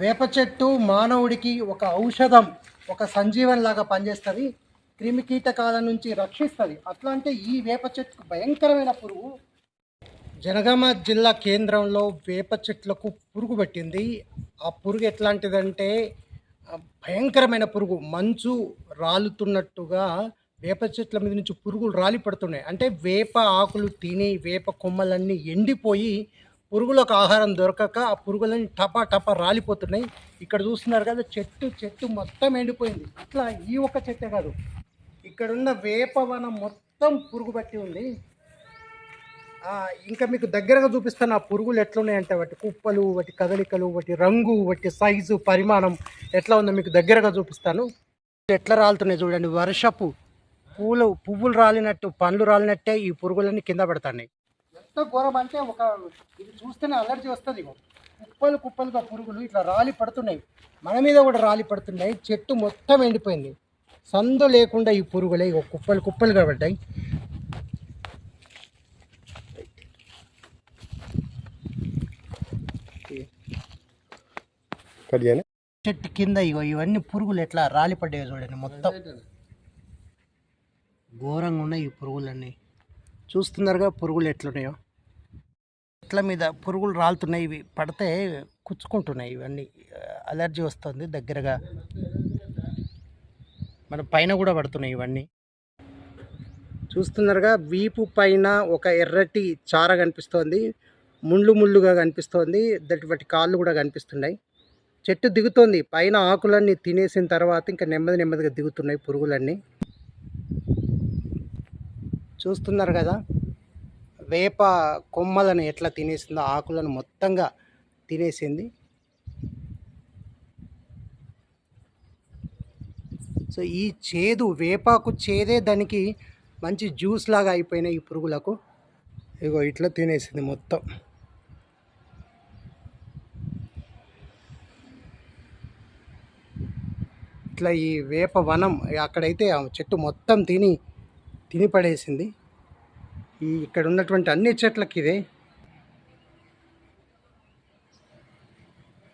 వేప చెట్టు మానవుడికి ఒక ఔషధం ఒక సంజీవన్ లాగా పనిచేస్తుంది. క్రిమి కీటకాల నుంచి రక్షిస్తుంది. అట్లా అంటే ఈ వేప చెట్టుకు భయంకరమైన పురుగు జనగామ జిల్లా కేంద్రంలో వేప చెట్లకు పురుగు పెట్టింది. ఆ పురుగు ఎట్లాంటిదంటే భయంకరమైన పురుగు. మంచు రాలుతున్నట్టుగా వేప చెట్ల మీద నుంచి పురుగులు రాలి పడుతున్నాయి అంటే వేప ఆకులు తిని వేప కొమ్మలన్నీ ఎండిపోయి పురుగులకు ఆహారం దొరకక ఆ పురుగులన్నీ టపా టపా రాలిపోతున్నాయి. ఇక్కడ చూస్తున్నారు కదా చెట్టు చెట్టు మొత్తం ఎండిపోయింది. అట్లా ఈ ఒక్క చెట్టే కాదు. ఇక్కడున్న వేపవనం మొత్తం పురుగు పట్టి ఉంది. ఇంకా మీకు దగ్గరగా చూపిస్తాను ఆ పురుగులు ఎట్లున్నాయంటే వాటి కుప్పలు వాటి కదలికలు వాటి రంగు వాటి సైజు పరిమాణం ఎట్లా ఉందో మీకు దగ్గరగా చూపిస్తాను. ఎట్లా రాలుతున్నాయి చూడండి వర్షపు పూలు పువ్వులు రాలినట్టు పండ్లు రాలినట్టే ఈ పురుగులన్నీ కింద పడతాయి ఎంత ఘోరం అంటే ఒక ఇది చూస్తేనే అలర్జీ వస్తుంది ఇగో. కుప్పలు కుప్పలుగా పురుగులు ఇట్లా రాలి పడుతున్నాయి. మన మీద కూడా రాలి పడుతున్నాయి. చెట్టు మొత్తం ఎండిపోయింది. సందు లేకుండా ఈ పురుగులే ఇగో కుప్పలు కుప్పలుగా పడ్డాయి. చెట్టు కింద ఇగో ఇవన్నీ పురుగులు ఎట్లా రాలిపడ్డాయి చూడండి మొత్తం. ఘోరంగా ఉన్నాయి ఈ పురుగులన్నీ. చూస్తున్నారుగా పురుగులు ఎట్లున్నాయో. చెట్ల మీద పురుగులు రాలుతున్నాయి ఇవి పడితే కుచ్చుకుంటున్నాయి ఇవన్నీ. అలర్జీ వస్తుంది దగ్గరగా. మన పైన కూడా పడుతున్నాయి ఇవన్నీ. చూస్తున్నారుగా వీపు పైన ఒక ఎర్రటి చార కనిపిస్తోంది. ముళ్ళు ముళ్ళుగా కనిపిస్తోంది. దట్ వాటి కాళ్ళు కూడా కనిపిస్తున్నాయి. చెట్టు దిగుతోంది. పైన ఆకులన్నీ తినేసిన తర్వాత ఇంకా నెమ్మది నెమ్మదిగా దిగుతున్నాయి పురుగులన్నీ. చూస్తున్నారు కదా వేప కొమ్మలను ఎట్లా తినేసిందో ఆకులను మొత్తంగా తినేసింది. సో ఈ చేదు వేపాకు చేదే దానికి మంచి జ్యూస్ లాగా అయిపోయినాయి ఈ పురుగులకు. ఇగో ఇట్లా తినేసింది మొత్తం. ఇట్లా ఈ వేప వనం అక్కడైతే ఆ చెట్టు మొత్తం తిని తిని పడేసింది. ఈ ఇక్కడ ఉన్నటువంటి అన్ని చెట్లకి ఇదే.